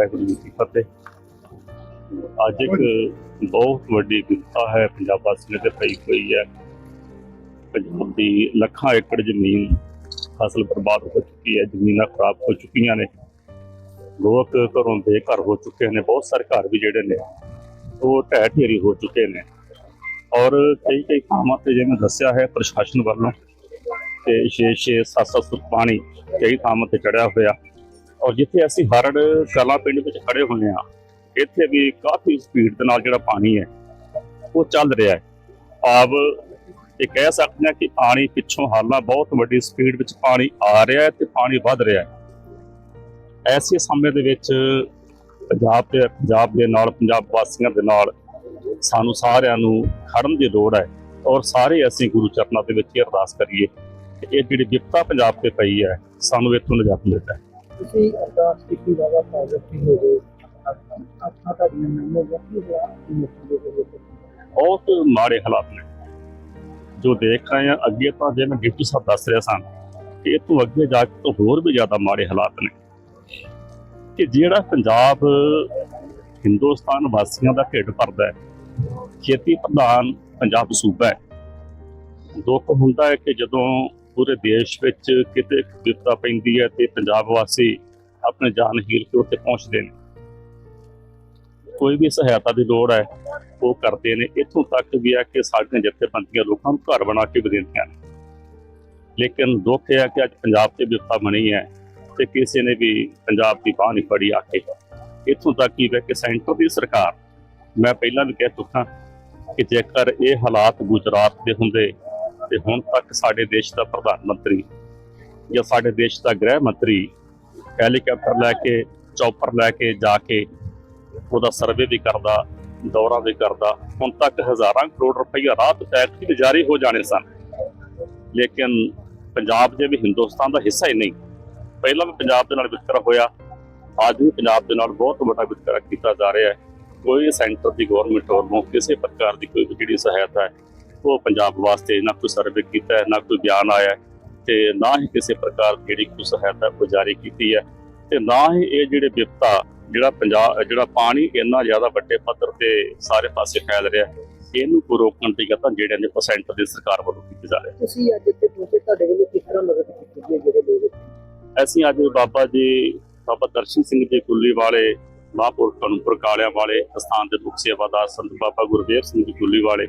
ਵਾਹਿਗੁਰੂ ਜੀ ਕੀ ਫਤਿਹ। ਅੱਜ ਇੱਕ ਬਹੁਤ ਵੱਡੀ ਵਿਪਤਾ ਹੈ, ਪੰਜਾਬ ਵਾਸੀਆਂ ਤੇ ਪਈ ਹੋਈ ਹੈ। ਪੰਜਾਬ ਦੀ ਲੱਖਾਂ ਏਕੜ ਜ਼ਮੀਨ ਫਸਲ ਬਰਬਾਦ ਹੋ ਚੁੱਕੀ ਹੈ, ਜ਼ਮੀਨਾਂ ਖਰਾਬ ਹੋ ਚੁੱਕੀਆਂ ਨੇ। ਲੋਕ ਘਰੋਂ ਬੇਘਰ ਹੋ ਚੁੱਕੇ ਨੇ, ਬਹੁਤ ਸਾਰੇ ਘਰ ਵੀ ਜਿਹੜੇ ਨੇ, ਉਹ ਢਹਿ ਢੇਰੀ ਹੋ ਚੁੱਕੇ ਨੇ। ਔਰ ਕਈ ਕਈ ਥਾਵਾਂ ਤੇ ਜਿਵੇਂ ਦੱਸਿਆ ਹੈ ਪ੍ਰਸ਼ਾਸਨ ਵੱਲੋਂ ਤੇ 6-6 7-7 ਫੁੱਟ ਪਾਣੀ ਕਈ ਥਾਵਾਂ ਤੇ ਚੜਿਆ ਹੋਇਆ। ਔਰ ਜਿੱਥੇ ਅਸੀਂ ਹਰੜ ਕਲਾ ਪਿੰਡ ਵਿੱਚ ਖੜੇ ਹੋਏ ਆ ਇੱਥੇ ਵੀ ਕਾਫੀ ਸਪੀਡ ਦੇ ਨਾਲ ਜਿਹੜਾ ਪਾਣੀ ਹੈ, ਉਹ ਚੱਲ ਰਿਹਾ ਹੈ। ਆਬ ਇਹ ਕਹਿ ਸਕਦੇ ਹਾਂ ਕਿ ਪਾਣੀ ਪਿੱਛੋਂ ਹਾਲਾਂ ਬਹੁਤ ਵੱਡੀ ਸਪੀਡ ਵਿੱਚ ਪਾਣੀ ਆ ਰਿਹਾ ਹੈ ਤੇ ਪਾਣੀ ਵੱਧ ਰਿਹਾ ਹੈ। ਐਸੇ ਸਮੇਂ ਦੇ ਵਿੱਚ ਪੰਜਾਬ ਤੇ ਪੰਜਾਬ ਦੇ ਨਾਲ, ਪੰਜਾਬ ਵਾਸੀਆਂ ਦੇ ਨਾਲ ਸਾਨੂੰ ਸਾਰਿਆਂ ਨੂੰ ਖੜਨ ਦੀ ਲੋੜ ਹੈ ਔਰ ਸਾਰੇ ਅਸੀਂ ਗੁਰੂ ਚਰਨਾਂ ਦੇ ਵਿੱਚ ਇਹ ਅਰਦਾਸ ਕਰੀਏ ਕਿ ਇਹ ਜਿਹੜੀ ਵਿਪਤਾ ਪੰਜਾਬ ਤੇ ਪਈ ਹੈ, ਸਾਨੂੰ ਇੱਥੋਂ ਨਿਜਾਤ ਮਿਲਦਾ ਹੈ। ਤੁਸੀਂ ਅਰਦਾਸ ਕੀਤੀ, ਬਾਬਾ ਪਾਜ਼ਿਟਿਵ ਹੋ ਗਏ ਆਪਣਾ ਤੁਹਾਡੀਆਂ ਨਾਮੋ ਵਕੀ ਹੋਇਆ ਮੁਕਤੀ ਦੇ ਬਹੁਤ ਮਾੜੇ ਹਾਲਾਤ ਨੇ। ਜੋ ਦੇਖ ਰਹੇ ਹਾਂ, ਅੱਗੇ ਤਾਂ ਜਿਵੇਂ ਡਿਪਟੀ ਸਾਹਿਬ ਦੱਸ ਰਿਹਾ ਸਨ ਕਿ ਇਹ ਤੋਂ ਅੱਗੇ ਜਾ ਕੇ ਤਾਂ ਹੋਰ ਵੀ ਜ਼ਿਆਦਾ ਮਾੜੇ ਹਾਲਾਤ ਨੇ। ਕਿ ਜਿਹੜਾ ਪੰਜਾਬ, ਹਿੰਦੁਸਤਾਨ ਵਾਸੀਆਂ ਦਾ ਢਿੱਡ ਭਰਦਾ ਹੈ, ਖੇਤੀ ਪ੍ਰਧਾਨ ਪੰਜਾਬ ਸੂਬਾ ਹੈ। ਦੁੱਖ ਹੁੰਦਾ ਹੈ ਕਿ ਜਦੋਂ ਪੂਰੇ ਦੇਸ਼ ਵਿੱਚ ਕਿਤੇ ਵਿਪਤਾ ਪੈਂਦੀ ਹੈ ਤੇ ਪੰਜਾਬ ਵਾਸੀ ਆਪਣੇ ਜਾਨ ਹੀਲ ਕੇ ਉੱਥੇ ਪਹੁੰਚਦੇ ਨੇ। ਕੋਈ ਵੀ ਸਹਾਇਤਾ ਦੀ ਲੋੜ ਹੈ, ਉਹ ਕਰਦੇ ਨੇ। ਇੱਥੋਂ ਤੱਕ ਵੀ ਹੈ ਕਿ ਸਾਡੀਆਂ ਜਥੇਬੰਦੀਆਂ ਲੋਕਾਂ ਨੂੰ ਘਰ ਬਣਾ ਕੇ ਵੀ ਦਿੰਦੀਆਂ ਨੇ। ਲੇਕਿਨ ਦੁੱਖ ਇਹ ਹੈ ਕਿ ਅੱਜ ਪੰਜਾਬ ਤੇ ਵਿਪਤਾ ਬਣੀ ਹੈ ਤੇ ਕਿਸੇ ਨੇ ਵੀ ਪੰਜਾਬ ਦੀ ਬਾਹ ਨਹੀਂ ਫੜੀ ਆਖੇ ਕੇ। ਇੱਥੋਂ ਤੱਕ ਹੀ ਹੈ ਕਿ ਸੈਂਟਰ ਦੀ ਸਰਕਾਰ, ਮੈਂ ਪਹਿਲਾਂ ਵੀ ਕਹਿ ਚੁੱਕਾ ਕਿ ਜੇਕਰ ਇਹ ਹਾਲਾਤ ਗੁਜਰਾਤ ਦੇ ਹੁੰਦੇ ਤੇ ਹੁਣ ਤੱਕ ਸਾਡੇ ਦੇਸ਼ ਦਾ ਪ੍ਰਧਾਨ ਮੰਤਰੀ ਜਾਂ ਸਾਡੇ ਦੇਸ਼ ਦਾ ਗ੍ਰਹਿ ਮੰਤਰੀ ਹੈਲੀਕਾਪਟਰ ਲੈ ਕੇ, ਚੌਪਰ ਲੈ ਕੇ ਜਾ ਕੇ ਉਹਦਾ ਸਰਵੇ ਵੀ ਕਰਦਾ, ਦੌਰਾ ਵੀ ਕਰਦਾ, ਹੁਣ ਤੱਕ ਹਜ਼ਾਰਾਂ ਕਰੋੜ ਰੁਪਈਆ ਰਾਤ ਟੈਕਸ ਵੀ ਜਾਰੀ ਹੋ ਜਾਣੇ ਸਨ। ਲੇਕਿਨ ਪੰਜਾਬ ਜੇ ਵੀ ਹਿੰਦੁਸਤਾਨ ਦਾ ਹਿੱਸਾ ਹੀ ਨਹੀਂ, ਪਹਿਲਾਂ ਵੀ ਪੰਜਾਬ ਦੇ ਨਾਲ ਵਿਤਕਰਾ ਹੋਇਆ, ਅੱਜ ਵੀ ਪੰਜਾਬ ਦੇ ਨਾਲ ਬਹੁਤ ਵੱਡਾ ਵਿਤਕਰਾ ਕੀਤਾ ਜਾ ਰਿਹਾ ਹੈ। ਕੋਈ ਸੈਂਟਰ ਦੀ ਗਵਰਨਮੈਂਟ ਵੱਲੋਂ ਕਿਸੇ ਪ੍ਰਕਾਰ ਦੀ ਕੋਈ ਵੀ ਜਿਹੜੀ ਸਹਾਇਤਾ ਹੈ ਉਹ ਪੰਜਾਬ ਵਾਸਤੇ ਨਾ ਕੋਈ ਸਰਵੇ ਕੀਤਾ ਹੈ ਨਾ ਕੋਈ ਬਿਆਨ ਆਇਆ ਹੈ ਤੇ ਨਾ ਹੀ ਕਿਸੇ ਪ੍ਰਕਾਰ ਜਿਹੜੀ ਕੋਈ ਸਹਾਇਤਾ ਕੋਈ ਜਾਰੀ ਕੀਤੀ ਹੈ ਤੇ ਨਾ ਹੀ ਇਹ ਜਿਹੜੇ ਵਿਪਤਾ ਜਿਹੜਾ ਪੰਜਾਬ ਜਿਹੜਾ ਪਾਣੀ ਇੰਨਾ ਜ਼ਿਆਦਾ ਵੱਡੇ ਪੱਧਰ ਤੇ ਸਾਰੇ ਪਾਸੇ ਫੈਲ ਰਿਹਾ ਹੈ, ਇਹਨੂੰ ਕੋ ਰੋਕਣ ਦੀ ਯਤਨ ਜਿਹੜੇ ਨੇ ਪਰਸੈਂਟ ਦੀ ਸਰਕਾਰ ਵੱਲੋਂ ਕੀਤੇ ਜਾ ਰਹੇ ਤੁਸੀਂ ਅੱਜ ਇੱਥੇ ਪਹੁੰਚੇ ਤੁਹਾਡੇ ਵੱਲੋਂ ਕਿਸ ਤਰ੍ਹਾਂ ਮਦਦ ਕੀਤੀ ਗਈ ਹੈ ਜਿਹੜੇ ਲੋਕ। ਅਸੀਂ ਅੱਜ ਬਾਬਾ ਜੀ ਬਾਬਾ ਦਰਸ਼ਨ ਸਿੰਘ ਜੀ ਗੁੱਲੀ ਵਾਲੇ ਮਹਾਂਪੁਰਖਾਂ ਨੂੰ ਪ੍ਰਕਾਲਿਆਂ ਵਾਲੇ ਸਥਾਨ ਦੇ ਮੁਖ ਸੇਵਾਦਾਰ ਸੰਤ ਬਾਬਾ ਗੁਰਦੇਵ ਸਿੰਘ ਜੀ ਗੁੱਲੀ ਵਾਲੇ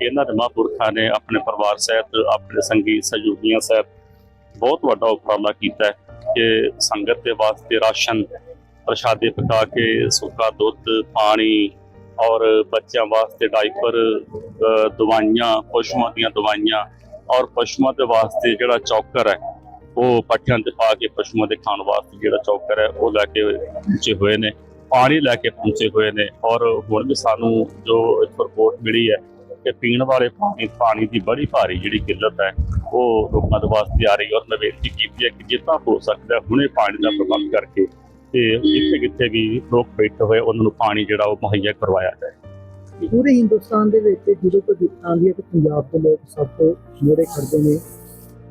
ਇਹਨਾਂ ਦੇ ਮਹਾਂਪੁਰਖਾਂ ਨੇ ਆਪਣੇ ਪਰਿਵਾਰ ਸਹਿਤ, ਆਪਣੇ ਸੰਗੀ ਸਹਿਯੋਗੀਆਂ ਸਹਿਤ ਬਹੁਤ ਵੱਡਾ ਉਪਰਾਲਾ ਕੀਤਾ ਕਿ ਸੰਗਤ ਦੇ ਵਾਸਤੇ ਰਾਸ਼ਨ, ਪ੍ਰਸ਼ਾਦੇ ਪਕਾ ਕੇ ਸੁੱਕਾ ਦੁੱਧ, ਪਾਣੀ ਔਰ ਬੱਚਿਆਂ ਵਾਸਤੇ ਡਾਈਪਰ ਦਵਾਈਆਂ, ਪਸ਼ੂਆਂ ਦੀਆਂ ਦਵਾਈਆਂ ਔਰ ਪਸ਼ੂਆਂ ਦੇ ਵਾਸਤੇ ਜਿਹੜਾ ਚੌਕਰ ਹੈ, ਉਹ ਪੱਠਿਆਂ ਤੇ ਪਾ ਕੇ ਪਸ਼ੂਆਂ ਦੇ ਖਾਣ ਵਾਸਤੇ ਜਿਹੜਾ ਚੌਕਰ ਹੈ, ਉਹ ਲੈ ਕੇ ਪਹੁੰਚੇ ਹੋਏ ਨੇ, ਪਾਣੀ ਲੈ ਕੇ ਪਹੁੰਚੇ ਹੋਏ ਨੇ ਔਰ ਹੁਣ ਵੀ ਸਾਨੂੰ ਜੋ ਇੱਕ ਰਿਪੋਰਟ ਮਿਲੀ ਹੈ ਕਿ ਪੀਣ ਵਾਲੇ ਪਾਣੀ ਪਾਣੀ ਦੀ ਬੜੀ ਭਾਰੀ ਜਿਹੜੀ ਕਿੱਲਤ ਹੈ ਉਹ ਲੋਕਾਂ ਦੇ ਵਾਸਤੇ ਆ ਰਹੀ ਹੈ ਔਰ ਮੈਂ ਬੇਨਤੀ ਕੀਤੀ ਹੈ ਕਿ ਜਿੱਦਾਂ ਹੋ ਸਕਦਾ ਹੁਣੇ ਪਾਣੀ ਦਾ ਪ੍ਰਬੰਧ ਕਰਕੇ ਤੇ ਜਿੱਥੇ ਕਿੱਥੇ ਵੀ ਲੋਕ ਬੈਠੇ ਹੋਏ ਉਹਨਾਂ ਨੂੰ ਪਾਣੀ ਜਿਹੜਾ ਉਹ ਮੁਹੱਈਆ ਕਰਵਾਇਆ ਜਾਏ। ਪੂਰੇ ਹਿੰਦੁਸਤਾਨ ਦੇ ਵਿੱਚ ਜਦੋਂ ਕੋਈ ਦਿੱਕਤ ਆਉਂਦੀ ਹੈ ਤੇ ਪੰਜਾਬ ਦੇ ਲੋਕ ਸਭ ਤੋਂ ਨੇੜੇ ਖੜਦੇ ਨੇ।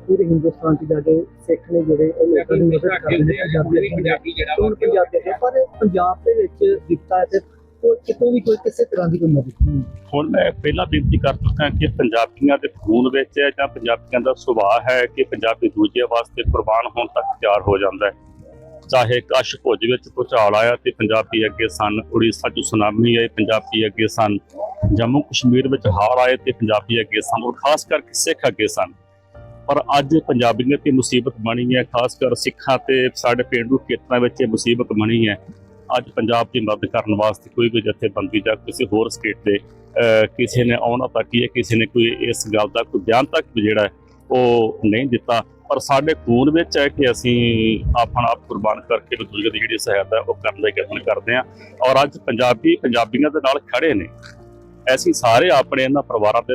ਪੂਰੇ ਹਿੰਦੁਸਤਾਨ 'ਚ ਜਾ ਕੇ ਸਿੱਖ ਨੇ ਜਿਹੜੇ ਉਹ ਲੋਕਾਂ ਦੀ ਮਦਦ ਕਰਦੇ ਨੇ ਪੰਜਾਬੀ ਪੰਜਾਬੀ ਜਿਹੜਾ ਪਰ ਪੰਜਾਬ ਦੇ ਵਿੱਚ ਦਿੱਕਤ ਹੈ ਤੇ ਉਹ ਕਿਤੋਂ ਵੀ ਕੋਈ ਕਿਸੇ ਤਰ੍ਹਾਂ ਦੀ ਕੋਈ ਮਦਦ ਨਹੀਂ ਹੁਣ ਮੈਂ ਪਹਿਲਾਂ ਬੇਨਤੀ ਕਰ ਚੁੱਕਾ ਕਿ ਪੰਜਾਬੀਆਂ ਦੇ ਖੂਨ ਵਿੱਚ ਹੈ ਜਾਂ ਪੰਜਾਬੀਆਂ ਦਾ ਸੁਭਾਅ ਹੈ ਕਿ ਪੰਜਾਬੀ ਦੂਜੇ ਵਾਸਤੇ ਕੁਰਬਾਨ ਹੋਣ ਤੱਕ ਤਿਆਰ ਹੋ ਜਾਂਦਾ ਹੈ। ਚਾਹੇ ਕਸ਼ ਭੁੱਜ ਵਿੱਚ ਭੁਚਾਲ ਆਇਆ ਤੇ ਪੰਜਾਬੀ ਅੱਗੇ ਸਨ, ਉੜੀਸਾ 'ਚ ਸੁਨਾਮੀ ਆਈ, ਪੰਜਾਬੀ ਅੱਗੇ ਸਨ। ਜੰਮੂ ਕਸ਼ਮੀਰ ਵਿੱਚ ਹਾਰ ਆਏ ਤੇ ਪੰਜਾਬੀ ਅੱਗੇ ਸਨ ਔਰ ਖਾਸ ਕਰਕੇ ਸਿੱਖ ਅੱਗੇ ਸਨ। ਪਰ ਅੱਜ ਪੰਜਾਬੀਆਂ ਤੇ ਮੁਸੀਬਤ ਬਣੀ ਹੈ, ਖਾਸ ਕਰ ਸਿੱਖਾਂ ਤੇ ਸਾਡੇ ਪਿੰਡੂ ਖੇਤਰਾਂ ਵਿੱਚ ਇਹ ਮੁਸੀਬਤ ਬਣੀ ਹੈ। ਅੱਜ ਪੰਜਾਬ ਦੀ ਮਦਦ ਕਰਨ ਵਾਸਤੇ ਕੋਈ ਵੀ ਜਥੇਬੰਦੀ ਜਾਂ ਕਿਸੇ ਹੋਰ ਸਟੇਟ ਦੇ ਕਿਸੇ ਨੇ ਆਉਣਾ ਤੱਕ ਹੀ ਹੈ ਕਿਸੇ ਨੇ ਕੋਈ ਇਸ ਗੱਲ ਦਾ ਕੋਈ ਬਿਆਨ ਤੱਕ ਵੀ ਜਿਹੜਾ ਉਹ ਨਹੀਂ ਦਿੱਤਾ, ਪਰ ਸਾਡੇ ਖੂਨ ਵਿੱਚ ਹੈ ਕਿ ਅਸੀਂ ਆਪਣਾ ਆਪ ਕੁਰਬਾਨ ਕਰਕੇ ਵੀ ਦੂਜੇ ਦੀ ਜਿਹੜੀ ਸਹਾਇਤਾ ਉਹ ਕਰਨ ਦਾ ਯਤਨ ਕਰਦੇ ਹਾਂ ਔਰ ਅੱਜ ਪੰਜਾਬੀ ਪੰਜਾਬੀਆਂ ਦੇ ਨਾਲ ਖੜੇ ਨੇ। ਅਸੀਂ ਸਾਰੇ ਆਪਣੇ ਇਹਨਾਂ ਪਰਿਵਾਰਾਂ ਦੇ ਨਾਲ